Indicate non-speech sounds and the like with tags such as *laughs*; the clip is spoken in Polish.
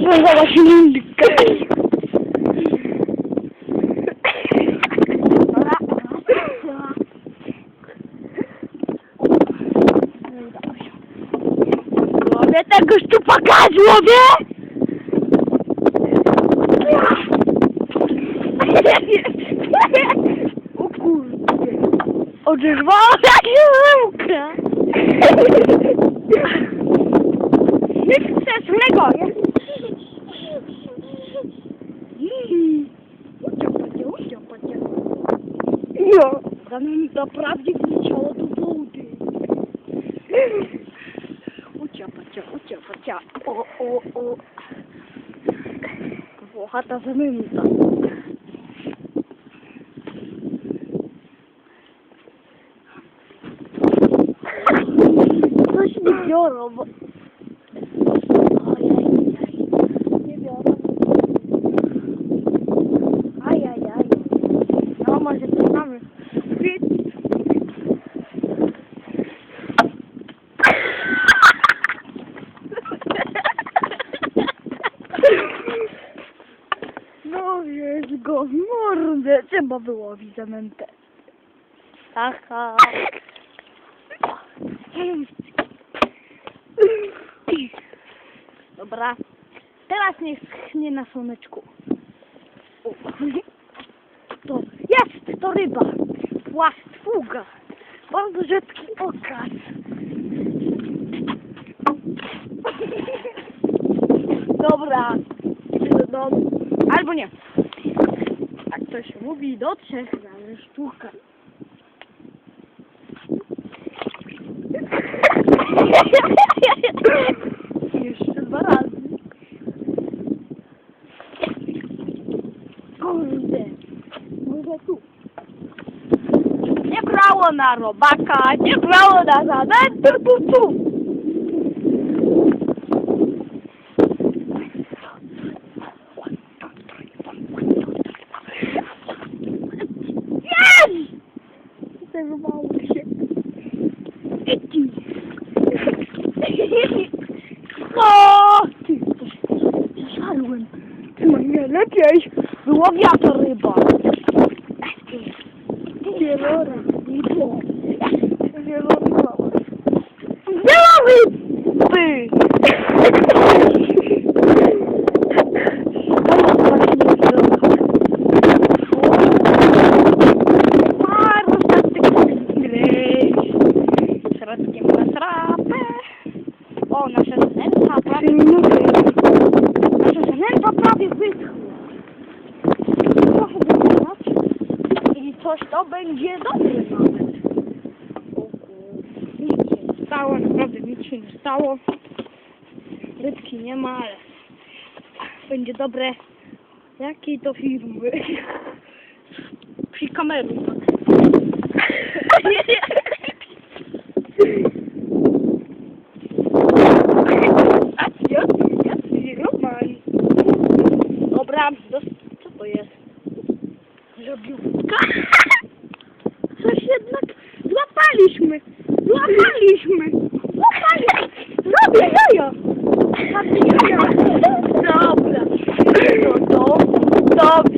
rozwiązała się linka. Łowię tego szczupaka, złowię! O kurde. Odrzewała się Jo. Zanim naprawdę wleciało do wody. Uciapacie, uciapacie. O, o, o. Włochata zamyłka. Coś nie biorą, bo... Ojej, nie biorą. Ajajaj. No może to mamy. No jest go w mordę. Trzeba wyłowić zanętę. Aha. Dobra. Teraz niech schnie na słoneczku. O. To jest to ryba. Płastfuga. Bardzo rzadki okaz. Dobra. Idę do domu. Albo nie. Jak to się mówi, do trzech razy sztuka. *laughs* Jeszcze dwa razy. Kurde. Może tu. Nie brało na robaka, nie brało na zanętę, tu, tu. Jest! Zerwało się. O! Ty, to się zalłem. Ty mnie lepiej. Wyłowia to ryba. Zielona. Niebo. Zielona. Zielony! Ty! O, nasza zanęta prawie... Nasza zanęta prawie wyschła. Trochę wyschać. I coś to będzie dobre nawet. Nic się nie stało, naprawdę nic się nie stało. Rybki nie ma, ale będzie dobre. Jakiej to firmy? Przy kameru. *laughs* *laughs* Dobra, dos- co to jest? Żabiówka? *laughs* Coś jednak złapaliśmy. Złapaliśmy. Złapaliśmy. Robię jaja. Dobra. No to, to